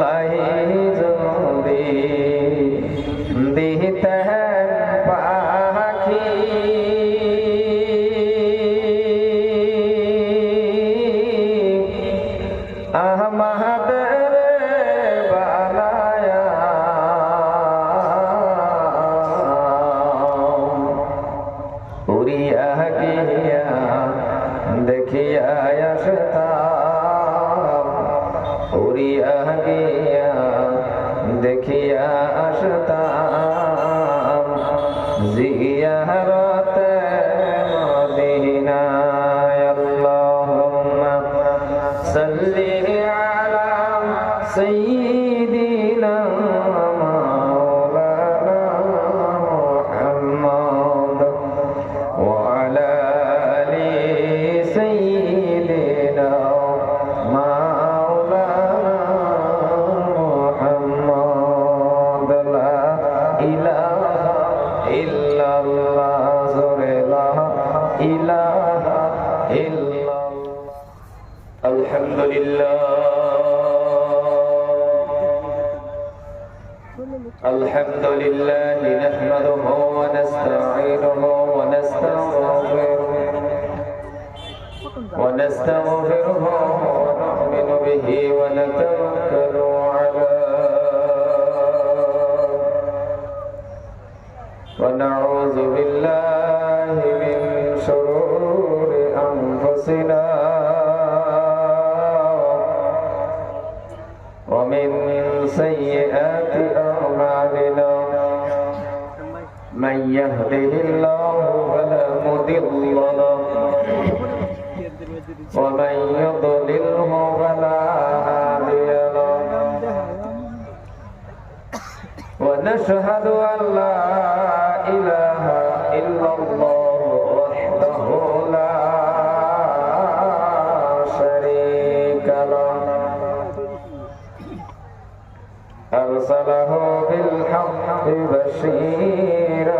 ভাই যদি দিতে ونعوذ بالله من شرور أنفسنا ومن سيئات أعمالنا. من يهده الله فلا مضل له ومن يضلله فلا هادي له. ونشهد أن لا بشيرا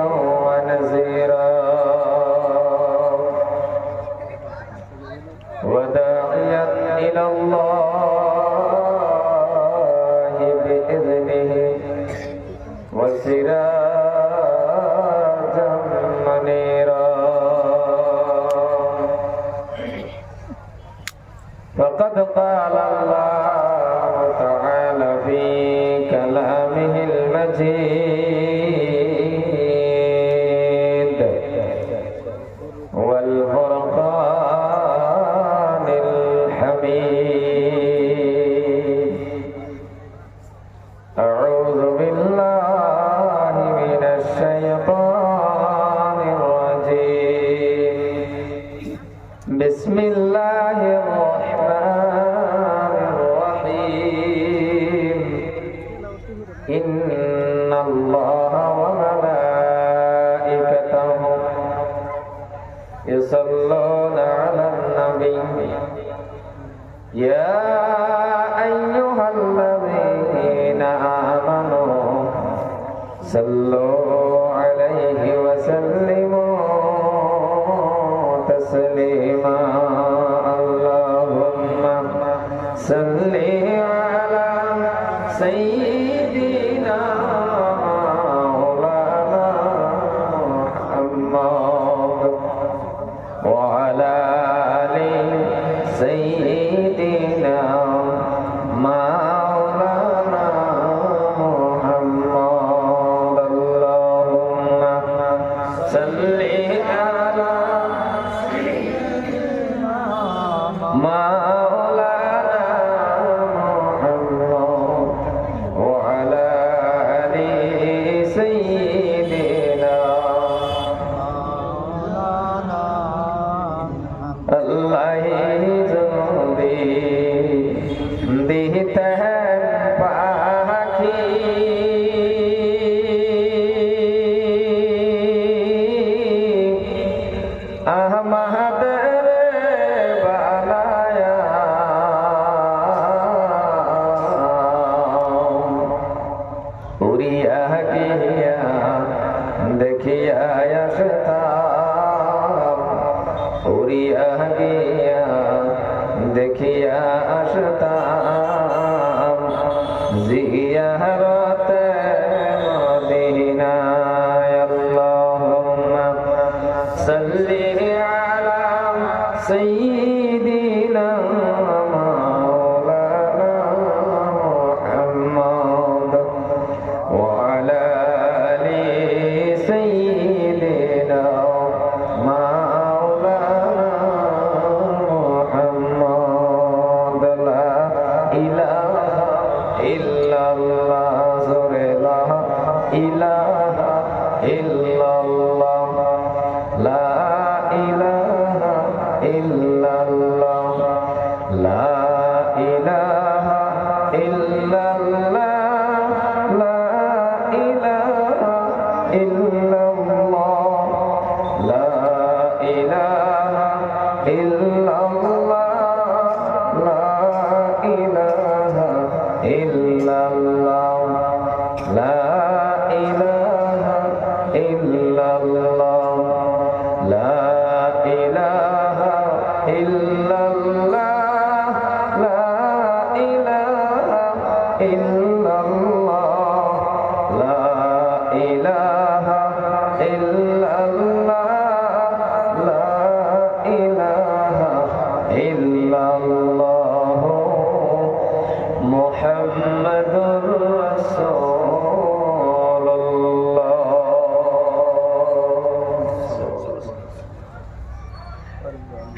ইল্লাল্লাহ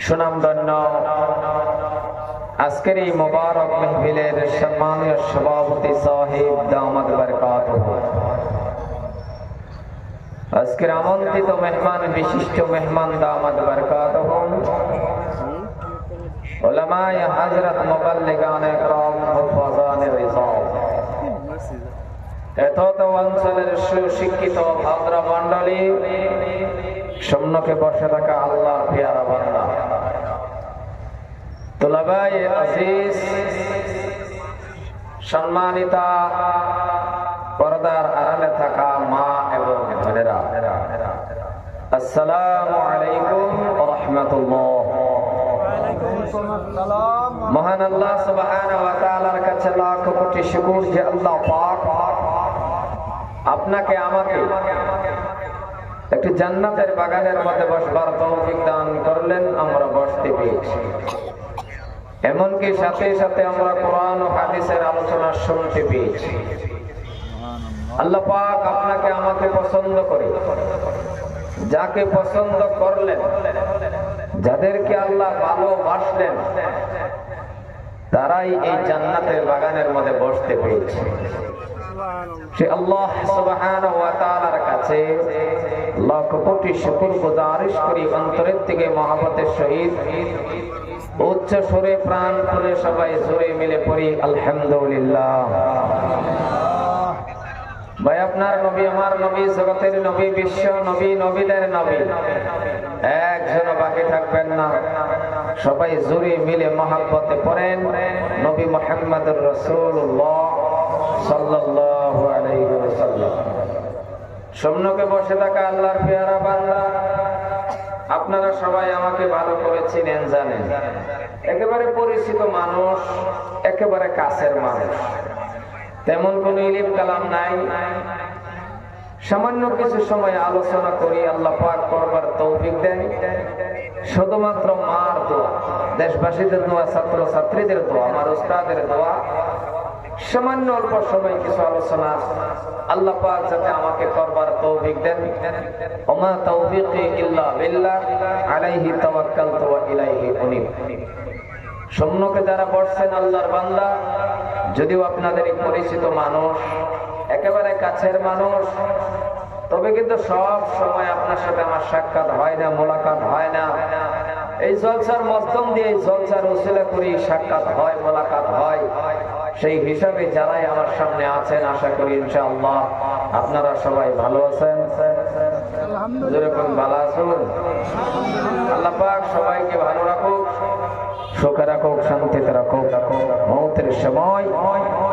সুনামধন্য আজকের এই মোবারক মেহফিলের সম্মানীয় সভাপতি সাহেব দামাদ বরকাত আজকের আমন্ত্রিত মেহমান, বিশিষ্ট মেহমান দামাদ বরকাত ওলামায় হযরত মুবাল্লিগান ইকরাম হুফাজান রিজাল এতত অঞ্চলের সুশিক্ষিত ভদ্র মণ্ডলী, সম্মুখে বসে থাকা আল্লাহ পেয়ারা বান্দা। তোলাবাই আজিজ, সম্মানিতা পর্দার আড়ালে থাকা মা এবং বোনেরা, আসসালামু আলাইকুম রাহমাতুল্লাহ। মহান আল্লাহ সুবহানাহু ওয়া তাআলার কাছে লাখ কোটি শুকর যে আল্লাহ পাক আপনাকে, আমাকে একটি জান্নাতের বাগানের মধ্যে বসবার তৌফিক দান করলেন আমরা বসতে পেরেছি। এমনকি সাথে সাথে আমরা কোরআন ও হাদিসের আলোচনা শুনতে পেয়েছি। আল্লাহ পাক আপনাকে আমাকে পছন্দ করে। যাকে পছন্দ করলেন, যাদেরকে আল্লাহ ভালোবাসলেন, তারাই এই জান্নাতের বাগানের মধ্যে বসতে পেরেছে। করি অন্তরের থেকে উচ্চ প্রাণ সবাই মিলে আলহামদুলিল্লাহ। ভাই, আপনার নবী, আমার নবী, জগতের নবী, বিশ্ব নবী, নবীদের নবী। একজন বাকি থাকবেন না। সবাই জোরে মিলে মহাব্বতে পড়েন। নবী মোহাম্মদুর রাসূলুল্লাহ সাল্লাল্লাহু আলাইহি সম্মুখে বসে থাকা আল্লাহর পেয়ারা বান্দা, আপনারা সবাই আমাকে ভালো করে চিনেন, জানেন। একেবারে পরিচিত মানুষ, একেবারে কাছের মানুষ। তেমন কোন ইলিম কালাম নাই। সামান্য কিছু সময় আলোচনা করি, আল্লাহ পাক করবার তৌফিক দেন। শুধুমাত্র মার দোয়া, দেশবাসীদের দোয়া ছাত্র ছাত্রীদের দোয়া, আমার উস্তাদের দোয়া। সামান্য অল্প সময় কিছু আলোচনা, আল্লাহ পাক যাতে আমাকে করবার তৌফিক দেন। ওমা তৌফিকি ইল্লা বিল্লাহ, আলাইহি তাওয়াক্কালতু ওয়া ইলাইহি উনীব। সম্মুখে যারা বসছেন, আল্লাহর বান্দা যদিও আপনাদের এই পরিচিত মানুষ একেবারে কাছের মানুষ তবে কিন্তু সব সময় আপনার সাথে আমার সাক্ষাৎ হয় না মোলাকাত হয় না। এই জলসার মাধ্যম দিয়ে এই জলসার উসিলা করি সাক্ষাৎ হয় মোলাকাত হয়। সেই হিসাবে যারাই আমার সামনে আছেন আশা করি ইনশাআল্লাহ আপনারা সবাই ভালো আছেন। যেরকম ভালো আছেন আল্লাহ পাক সবাইকে ভালো রাখুক। সুখে রাখুক, শান্তিতে রাখুক। মৌতের সময়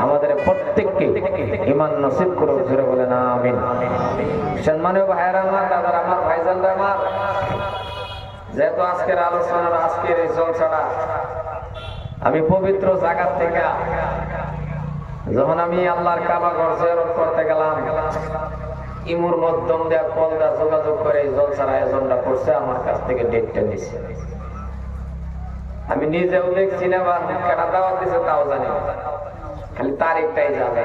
আমাদের প্রত্যেককে ইমান নসিব করুক জুড়ে বলে না আমিন। সম্মানীয় ভাইয়েরা আমার, দাদার আমার ভাইজানরা আমার, যেহেতু আজকের আলোচনার, আজকের এই জলসাটা আমি পবিত্র জায়গা থেকে, যখন আমি আল্লাহর কাবা ঘর জিয়ারত করতে গেলাম, ইমুর মধ্যম দেয়া কলদা যোগাযোগ করে এই জলসার আয়োজনটা করছে, আমার কাছ থেকে ডেটটা নিছে। আমি নিজেও দেখছি না বা কেটা দাওয়াত দিছে, তাও জানি খালি তারিখটাই জানে।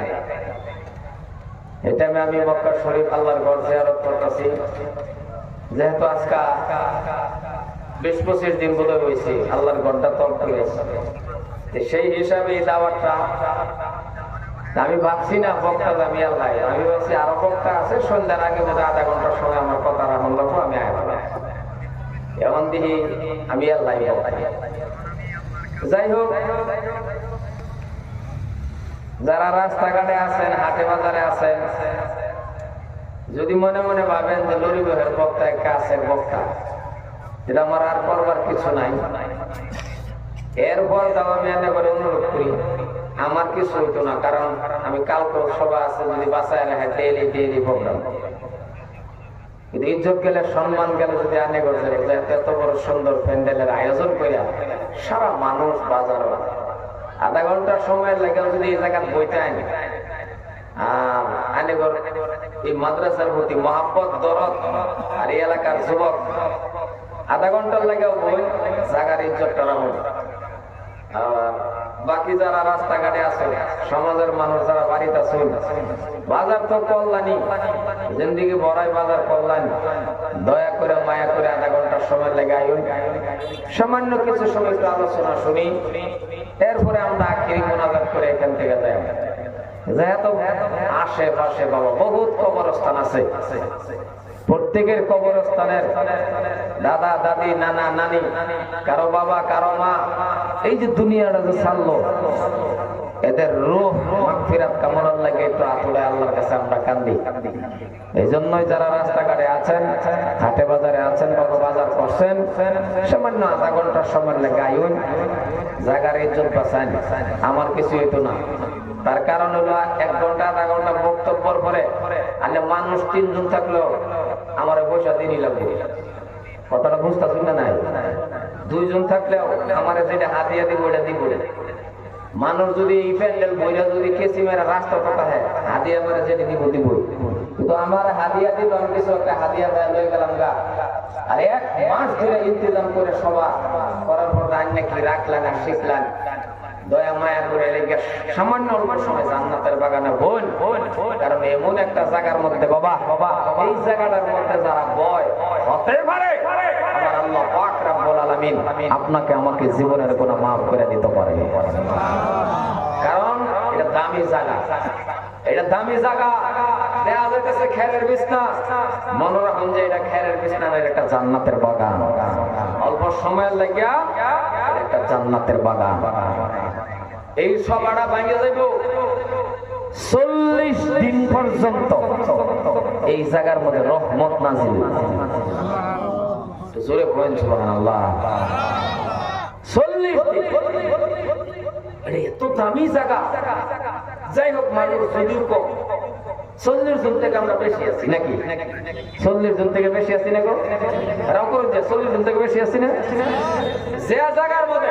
এটা আমি মক্কা শরীফ আল্লাহর ঘর জিয়ারত করতেছি। যেহেতু আজকা বেশ পঁচিশ দিন বোধহয় হয়েছে, আল্লাহর ঘরটা তল করেছে সেই হিসাবে এই দাওয়াতটা আমি ভাবছি না, বক্তা আমি আল্লাহ। আমি ভাবছি আরও বক্তা আছে, সন্ধ্যার আগে বোধ আধা ঘণ্টার সময় আমার কথা রাখুন রাখো আমি আয়। এমন দিহি, আমি আল্লাহ যাই হোক যারা রাস্তাঘাটে আছেন হাটে বাজারে আছেন, যদি মনে মনে ভাবেন যে লরিবহের বক্তা একটা আছে, বক্তা, এটা আমার আর করবার কিছু নাই। এরপর তাও আমি এনে করে অনুরোধ করি, আমার কিছু হইতো না, কারণ আমি কালকে সভা আছে, যদি বাসায় রাখে ডেইলি ডেইলি প্রোগ্রাম কিন্তু ইজ্জত গেলে সম্মান গেলে যদি আনে করছে এত বড় সুন্দর প্যান্ডেলের আয়োজন করিয়া সারা মানুষ বাজার আধা ঘণ্টার সময় লেগে যদি এই জায়গায় বইতে আনি এই মাদ্রাসার প্রতি দরদ আর এই এলাকার আধা ঘণ্টার লেগে বই, জাগার ইজ্জতটা বাকি যারা রাস্তাঘাটে আছে, সমাজের মানুষ যারা বাড়িতে আছে, বাজার তো কল্যাণী। জিন্দিগি বড়াই বাজার কল্যাণী। দয়া করে, মায়া করে আধা ঘণ্টার সময় লেগে সামান্য কিছু সময় আলোচনা শুনি। এরপরে আমরা আখিরি মোনাজাত করে এখান থেকে যাই আশেপাশে বাবা কবরস্থান আছে। প্রত্যেকের কবরস্থানের দাদা, দাদি, নানা, নানি, কারও বাবা, কারও মা, এই যে দুনিয়াটা যে এদের রূহ কামনার লাগে একটু আতুলে আল্লাহর কাছে আমরা কান্দি। এই জন্যই যারা রাস্তাঘাটে আছেন, হাটে বাজারে আছেন, বাবা বাজার করছেন, সামান্য আধা ঘণ্টার সময় লাগে আইন জায়গার ইজ্জত বাঁচান। আমার কিছু হইতো না। তার কারণ হলো এক ঘণ্টা আধা ঘণ্টা বক্তব্যর পরে আলে মানুষ তিনজন থাকলেও আমার পয়সা দিনই লাগবে কথাটা বুঝতেছি না নাই? দুইজন থাকলেও আমার যেটা হাতিয়া দিব, ওটা দিব। মানুষ যদি এই প্যান্ডেল বইরা যদি কেসি মেরা রাস্তা কথা হয় হাদিয়া মেরে যেটা দিব দিব। কিন্তু আমার হাদিয়া দিল, আমি কিছু একটা হাদিয়া মেরে লয়ে গেলাম গা। আর এক মাস ধরে ইন্তজাম করে সভা করার পর আইন নাকি রাখলেন আর শিখলেন। দয়া মায়া করে লেগে সামান্য অল্প সময় জান্নাতের বাগানে বোন কারণ এমন একটা জায়গার মধ্যে বাবা বাবা এই জায়গাটার মধ্যে যারা বয়, হতে পারে আপনাকে আমাকে জীবনের কোনো মাফ করে দিতে পারে। কারণ এটা দামি জায়গা। এটা দামি জায়গা। দেয়া যাইতেছে খেরের বিছনা। মনে রাখুন যে এটা খেরের বিছনা একটা জান্নাতের বাগান। অল্প সময়ের লাগিয়া একটা জান্নাতের বাগান। এই সভাটা ভাঙে যাইব চল্লিশ দিন পর্যন্ত এই জায়গার মধ্যে রহমত নাজিল। জোরে বলেন, সুবহানাল্লাহ। চল্লিশ এত দামি জায়গা। যাই হোক, মানুষ যদিও কম। চল্লিশ জন থেকে আমরা বেশি আছি নাকি? চল্লিশ জন থেকে বেশি আছি না গো চল্লিশ জন থেকে বেশি আছি না? যে জায়গার মধ্যে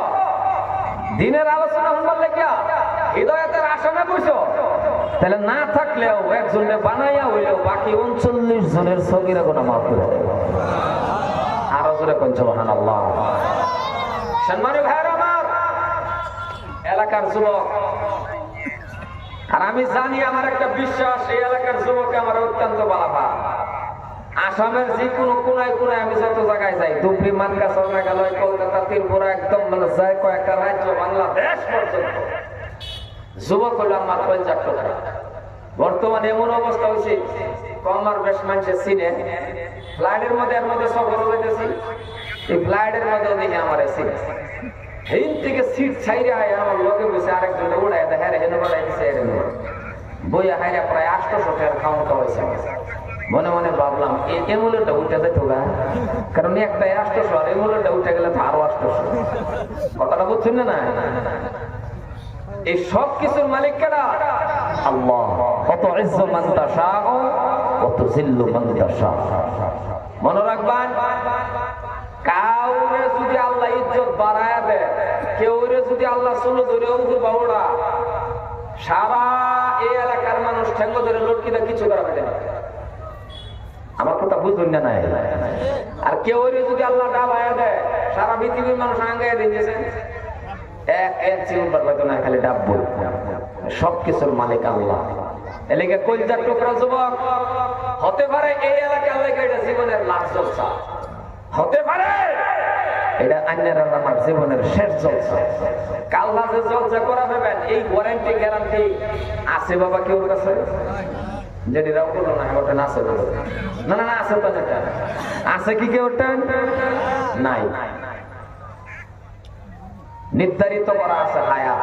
দিনের আলোচনা হবার লেগিয়া হৃদয়তের আসনে বসো। তাহলে না থাকলেও একজনে বানাইয়া হইলেও বাকি উনচল্লিশ জনের সগিরা কোনো মাফ করে। আরও জোরে পঞ্চবাহান আল্লাহ সম্মানীয় ভাইয়ের আমার, এলাকার যুবক, আর আমি জানি আমার একটা বিশ্বাস, এই এলাকার যুবকে আমার অত্যন্ত বালাভা আসামের যে কোনো কোনায় কোনায় আমি যত জায়গায় যাই, ধুবড়ি মানগাছ মেঘালয় কলকাতা ত্রিপুরা একদম মানে যায় কয়েকটা রাজ্য বাংলাদেশ পর্যন্ত। যুবক হলো আমার পঞ্চাশ টাকা বর্তমানে এমন অবস্থা হয়েছে কমার বেশ মানুষের সিনে ফ্লাইটের মধ্যে এর মধ্যে সফর হইতেছি। এই ফ্লাইটের মধ্যে দেখে আমার সিনে হেন থেকে সিট ছাইরে আয়, আমার লগে বসে আরেকজন উড়ায় দেখে রে, হেন দিছে বইয়া হাইরা প্রায় আটশোশো টাকার খাওয়া আমার। মনে মনে ভাবলাম এই এমুলোটা উঠে গা। কারণ একটা আটশোশো আর এমুলোটা উঠে গেলে তো আরও আটশোশো কথাটা বুঝছেন না? এই সব কিছুর মালিক আল্লাহ। কত কত মান রাখবেন, কাউরে যদি আল্লাহ ইজ্জত বাড়ায় দেয়, কেউরে যদি আল্লাহ চুলো ধরে সারা এই এলাকার মানুষ ঠেঙ্গ ধরে লটকিটা কিছু করা হবে না। আমার কথা বুঝুন না নাই? আর কেউ যদি আল্লাহ ডাবায় দেয়, সারা পৃথিবীর মানুষ আঙ্গায় দিয়েছে এক না, খালি ডাব বই সব কিছুর মালিক আল্লাহ। এলাকা কলজার টুকরা যুবক, হতে পারে এই এলাকা আল্লাহ এটা জীবনের লাভ জলসা। হতে পারে এটা আমার জীবনের শেষ জলসা। কাল্লা যে করা এই গ্যারান্টি আছে বাবা কেউ যেটি করল না, ওটা আছে না না না আছে আছে কি কেউ নাই। নির্ধারিত করা আছে হায়া।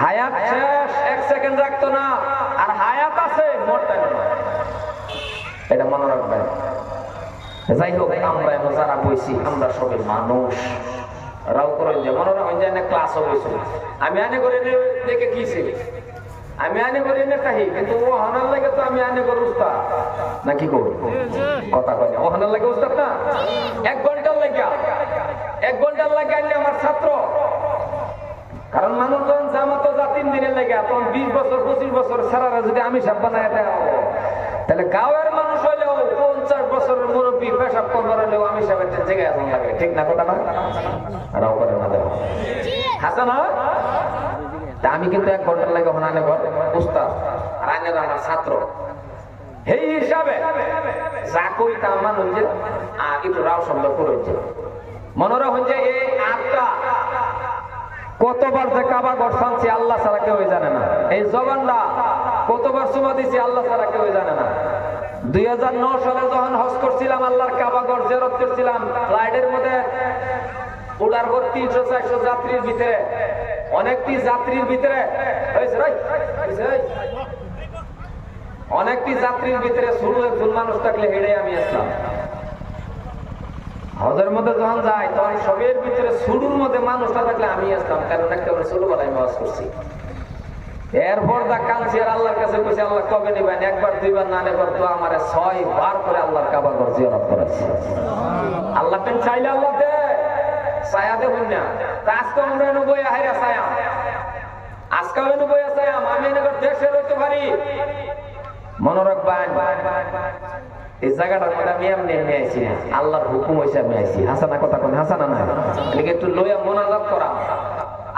হায়াত শেষ, এক সেকেন্ড রাখতো না। আর হায়াত আছে এটা মনে রাখবেন। যাই হোক, আমরা যারা বইছি, আমরা সবাই মানুষ। রাও করেন যে মনে রাখেন যে এনে ক্লাস হয়েছিল আমি আনে করে দেখে গিয়েছি আমি আনে করে এনে কাহি কিন্তু ও হানার লাগে তো আমি আনে করে উস্তাদ। না কি করব কথা কয় ও হানার লাগে উস্তাদ না? এক ঘণ্টার লাগে এক ঘণ্টার লাগে আনলে আমার ছাত্র। কারণ মানুষজন জামাত যা তিন দিনের লেগে তখন বিশ বছর, পঁচিশ বছর সারারা যদি আমি সব বানায় দেয় তাহলে গাঁয়ের মানুষ হইলেও পঞ্চাশ বছরের মুরব্বী পেশাব করবার হলেও আমি একটা জায়গায় এখন লাগে ঠিক না কথা না? রাও করে না হাসান আমি কিন্তু এক ঘণ্টার লাগে হনানে ঘর উস্তাদ আর আইনের আমার ছাত্র। এই হিসাবে যা কই তা মানুষ যে আহ, একটু রাও শব্দ করেছে এই আটটা কতবার যে কাবা ঘর আল্লাহ ছাড়া কেউ জানে না। এই জবানটা কতবার সুমা দিছি, আল্লাহ ছাড়া কেউ জানে না। দুই সালে যখন হজ করছিলাম, আল্লাহর কাবা ঘর জেরত করছিলাম, ফ্লাইটের মধ্যে উড়ার পর তিনশো, চারশো যাত্রীর ভিতরে, অনেকটি যাত্রীর ভিতরে? অনেকটি যাত্রীর ভিতরে শুরু একজন মানুষ থাকলে হেঁটে আমি আসলাম। হজের মধ্যে যখন যাই, তখন সবের ভিতরে শুরুর মধ্যে মানুষটা থাকলে আমি আসলাম কারণ একেবারে ছোটবেলায় মাস করছি। এরপর দা কাঁদছি আর আল্লাহর কাছে কইছি, আল্লাহ, কবে নিবেন? একবার, দুইবার, না নেবার তো আমার ছয় বার করে আল্লাহর কাবা ঘর জিয়ারত করেছি। আল্লাহ পেন চাইলে আল্লাহ দে, ছায়া দেখুন না তা আজকে আমরা এনে বই হাইরা ছায়া। আজকে এনে বই ছায়া, আমি এনে দেশে রইতে পারি। মনে রাখবেন, এই জায়গাটার মধ্যে আমি এমনি এমনি আইছি না। আল্লাহর হুকুম হয়েছে আমি আইছি। হাসানা কথা কোন, হাসানা এদিকে একটু লইয়া মোনাজাত করা।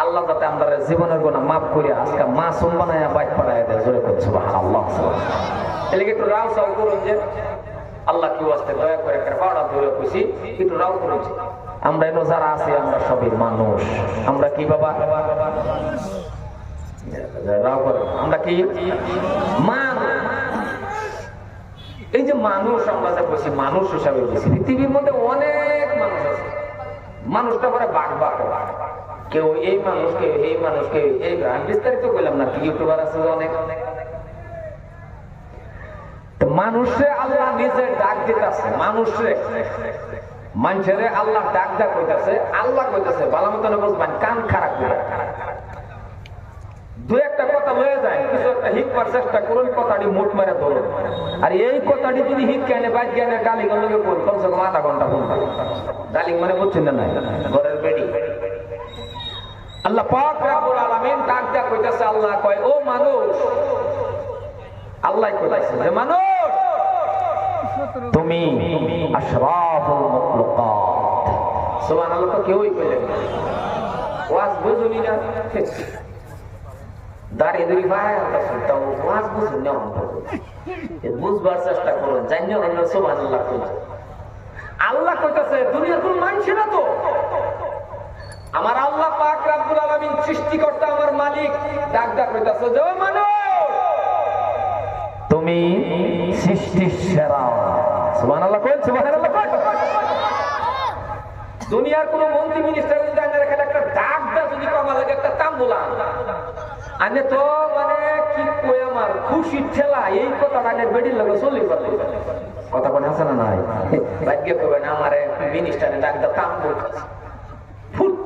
আল্লাহ যাতে আমরা জীবনের গুণা মাফ করিয়া আজকে মা সুম বানায় বাইক পাড়ায় দেয়, জোরে করছে আল্লাহ এদিকে একটু রাও সাউ করুন যে, আল্লাহ কি আসতে দয়া করে একটা পাওড়া ধরে খুশি একটু রাও করেছি আমরা এনো যারা আছি, আমরা সবই মানুষ। আমরা কি বাবা? রাও করে আমরা কি? মানুষ এই যে মানুষ, আমরা যে বলছি মানুষ হিসাবে বলছি, পৃথিবীর মধ্যে অনেক মানুষ আছে। মানুষটা পরে বাঘ বাঘ। কেউ এই মানুষ এই মানুষ এই আমি বিস্তারিত বললাম না ইউটিউবার আছে যে অনেক? মানুষে আল্লাহ নিজে ডাক দিতেছে, মানুষে। মানুষের আল্লাহ ডাক ডাক কইতাছে, আল্লাহ কইতাছে, ভালো মতন বুঝবেন কান খারাপ দু একটা কথা লয়ে যায়, কিছু একটা হিকবার চেষ্টা করুন, কথাটি মুঠ মেরে ধরুন। আর এই কথাটি যদি হিট কেনে বাদ জ্ঞানে ডালিং লোকে কোন কমসে কম আধা ঘণ্টা ঘণ্টা ডালিং মানে বুঝছেন না ঘরের বেডি। আল্লাহ পাক রাব্বুল আলামিন ডাক কইতাছে, আল্লাহ কয়, ও মানুষ, আল্লাহ কইতাছে যে, মানুষ, তুমি আশরাফুল মাখলুকাত। সুবহানাল্লাহ, তো কেউই কইলেন না। ওয়াজ বুঝুনি না। দাঁড়িয়ে দুই ভাই তাও ওয়াজ বুঝুন না বুঝবার চেষ্টা করুন, জানিও আমরা সুবহানাল্লাহ কইছে আল্লাহ কইতাছে, দুনিয়ার কোন মানুষ না তো? আমার আল্লাহ পাক রাব্বুল আলামিন সৃষ্টিকর্তা আমার মালিক। ডাক ডাক কইতাছে যে মানুষ! তুমি সৃষ্টির সেরা। সুবহানাল্লাহ কোন সুবহানাল্লাহ কোন দুনিয়ার কোন মন্ত্রী মিনিস্টার যদি আইনের এখানে একটা ডাক দেয়, যদি কমা লাগে একটা তাম্বুলা আনে তো মানে কি কই আমার খুশি ঠেলা, এই কথা আনের বেডির লাগে চলি পারবে কথা কোন আছে না নাই? ভাগ্য কবে না আমার মিনিস্টারে ডাক দেয়, তাম্বুল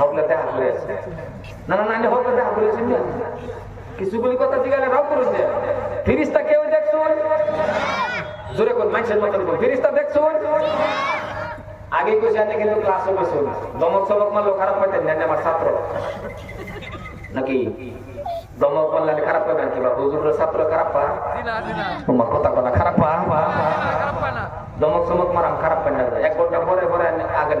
হকলে দেখা করে আছে না না না হকলে দেখা করেছেন না? কিছুগুলি কথা জিগালে রাও করেছে ফিরিস্তা কেউ দেখছুন? জোরে কোন মানুষের মতন কোন ফিরিস্তা দেখছ আগে কইছে আমি কিন্তু ক্লাসও কইছো দমক চমক মারলো খারাপ পাইতেন না আমার ছাত্র। নাকি? দমক মারলে খারাপ পাবেন কিবা হুজুরের ছাত্র খারাপ পা? তোমার কথা কথা খারাপ পা? দমক চমক মারাম খারাপ পাই না। এক ঘণ্টা পরে পরে আগের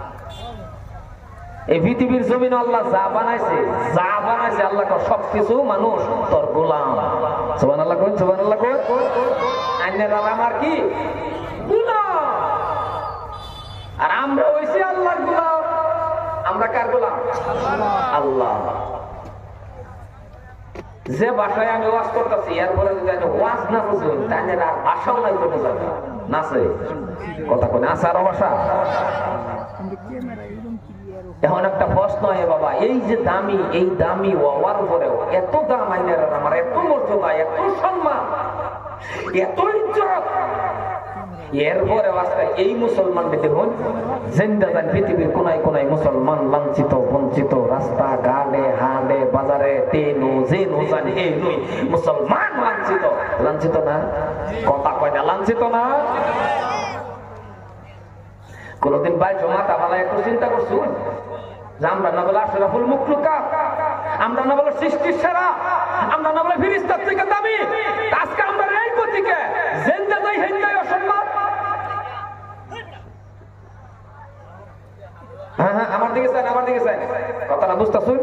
এই পৃথিবীর জমিন আল্লাহ যা বানাইছে বানাইছে, আল্লাহ সবকিছু মানুষ গোলাম। আল্লাহ আল্লাহ আমার কি? আর আমরা আমরা কার গোলাম? আল্লাহ। যে ভাষায় আমি ওয়াজ করতেছি, এরপরে যদি আমি ওয়াজ না বুঝুন তাহলে আর ভাষাও নাই, কোনো যাবে নাচে কথা কোন আছে আরও ভাষা এখন একটা প্রশ্ন হয় বাবা, এই যে দামি, এই দামি হওয়ার উপরেও এত দাম আইনের আমার, এত মর্যাদা, এত সম্মান, এত ইজ্জত। এই দেখুন পৃথিবীর মুসলমান লাঞ্ছিত, বঞ্চিত, রাস্তা হাড়ে বাজারে মুসলমান লাঞ্ছিত। লাঞ্ছিত না? কথা কয় না, লাঞ্ছিত না? কোনদিন বাইশ মাথা ভালা একটু চিন্তা করছুন যে আমরা না বলে আশরাফুল মুখলুকা আমরা না বলে সৃষ্টির সেরা। আমরা না বলে ফিরিস্তার থেকে দামি। আজকে আমরা এই গতিকে অসম্মান। হ্যাঁ হ্যাঁ আমার চান আমার বুঝতেছুন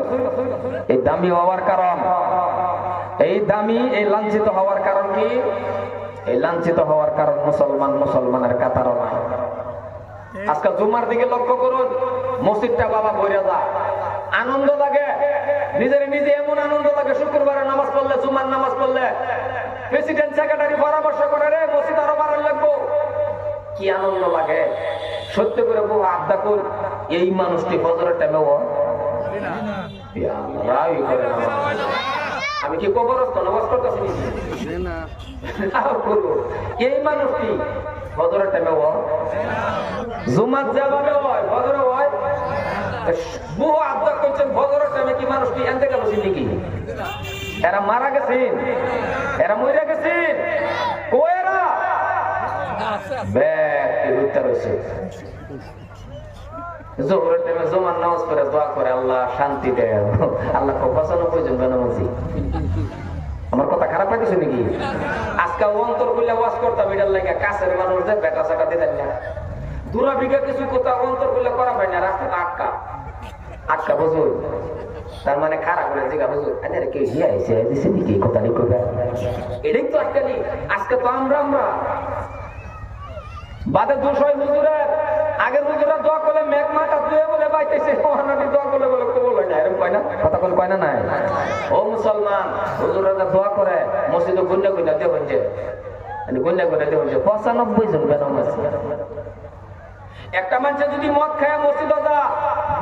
এই দামি হওয়ার কারণ। এই দামি, এই লাঞ্ছিত হওয়ার কারণ কি? এই লাঞ্ছিত হওয়ার কারণ মুসলমান, মুসলমানের কাতারও নাই আজকে জুমার দিকে লক্ষ্য করুন মসজিদটা বাবা ভরে যা আনন্দ লাগে। নিজের নিজে এমন আনন্দ লাগে শুক্রবারে নামাজ পড়লে জুমার নামাজ পড়লে। প্রেসিডেন্ট সেক্রেটারি পরামর্শ করে রে মসজিদ আরও বাড়ান লাগবো। কি আনন্দ লাগে। সত্যি করে বহু আড্ডা কর এই মানুষটি ফজরের টাইমে ও। আমি কি কবরস্থ? নামাজ করতেছি। এই মানুষটি ফজরের টাইমে ও জুমার যেভাবে হয় ফজরে হয় বহু আবদার করছেন ফজরের টাইমে কি মানুষ কি এনতে গেল নাকি এরা মারা গেছেন। এরা মরে গেছেন। ও এরা ব্যক্তি হত্যা রয়েছে জোহরের টাইমে জমান নামাজ পড়ে দোয়া করে, আল্লাহ শান্তি দেয় আল্লাহ পঁচানব্বই জন বেনামাজি আমার কথা খারাপ লাগছে নাকি? আজকে অন্তর করলে ওয়াজ করতাম, এটার লাগে কাছের মানুষদের বেটা চাকা দিতেন না। দূরা বিঘা কিছু কোথাও অন্তর করলে করা হয় না রাস্তা আটকা। আটকা বুঝুন তার মানে খারাপ কথা বাদে দোষ হয় হুজুরের। আগের হুজুরা দোয়া করলে মেঘ মাটা ধুয়ে বলে বাইতেছে। মহানবী দোয়া করলে বলে কবল হয় না। এরকম কয় না? কথা বলে কয় না নাই? ও মুসলমান হুজুরা দোয়া করে, মসজিদে গুন্ডা গুন্ডা দেখুন যে গুন্ডা গুন্ডা দেখুন যে পঁচানব্বই জন আছে। একটা মানুষ যদি মদ খায় মসজিদ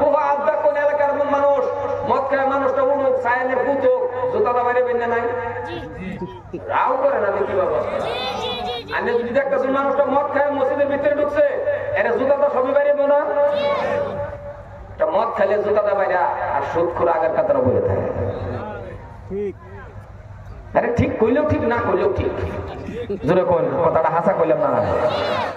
বহু আড্ডা কোন এলাকার মানুষ, মদ খায় মানুষটা উঠুক সায়নের পুতুক জুতা বাইরে বেঁধে নাই? রাও করে না দেখি বাবা। আমি যদি দেখতেছেন মানুষটা মদ খায় মসজিদের ভিতরে ঢুকছে এটা জুতাটা সবই বাইরে না? একটা মদ খাইলে জুতাটা বাইরা আর সুদ করে আগের কাতারে বলে থাকে। আরে ঠিক কইলেও ঠিক না কইলেও ঠিক। জোরে কথাটা হাসা কইলাম না।